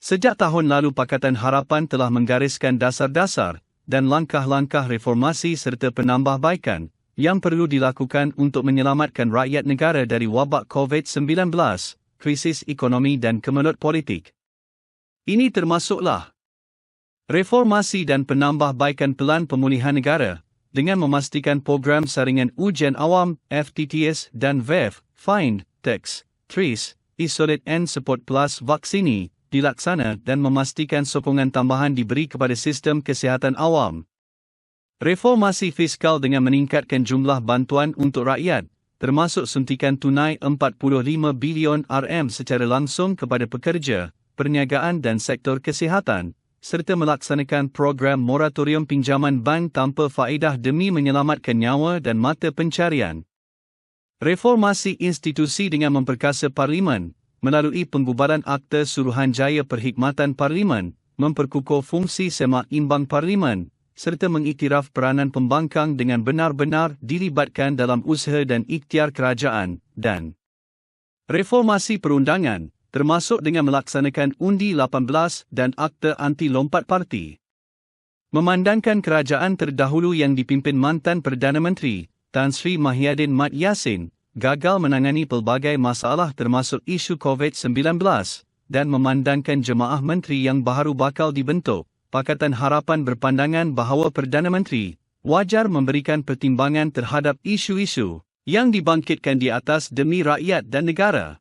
Sejak tahun lalu Pakatan Harapan telah menggariskan dasar-dasar dan langkah-langkah reformasi serta penambahbaikan yang perlu dilakukan untuk menyelamatkan rakyat negara dari wabak COVID-19, krisis ekonomi dan kemelut politik. Ini termasuklah reformasi dan penambahbaikan pelan pemulihan negara dengan memastikan program saringan ujian awam FTTS dan VEV, FIND, TEX, TRIS, Isolate and Support Plus Vaksini dilaksana dan memastikan sokongan tambahan diberi kepada sistem kesihatan awam. Reformasi fiskal dengan meningkatkan jumlah bantuan untuk rakyat, termasuk suntikan tunai 45 bilion RM secara langsung kepada pekerja, perniagaan dan sektor kesihatan, serta melaksanakan program moratorium pinjaman bank tanpa faedah demi menyelamatkan nyawa dan mata pencarian. Reformasi institusi dengan memperkasa parlimen melalui pembubaran Akta Suruhanjaya Perkhidmatan Parlimen, memperkukuh fungsi semak imbang parlimen serta mengiktiraf peranan pembangkang dengan benar-benar dilibatkan dalam usaha dan ikhtiar kerajaan dan reformasi perundangan termasuk dengan melaksanakan undi 18 dan akta anti lompat parti. Memandangkan kerajaan terdahulu yang dipimpin mantan Perdana Menteri, Tan Sri Mahyadin Mat Yassin, gagal menangani pelbagai masalah termasuk isu COVID-19 dan memandangkan jemaah menteri yang baru bakal dibentuk, Pakatan Harapan berpandangan bahawa Perdana Menteri wajar memberikan pertimbangan terhadap isu-isu yang dibangkitkan di atas demi rakyat dan negara.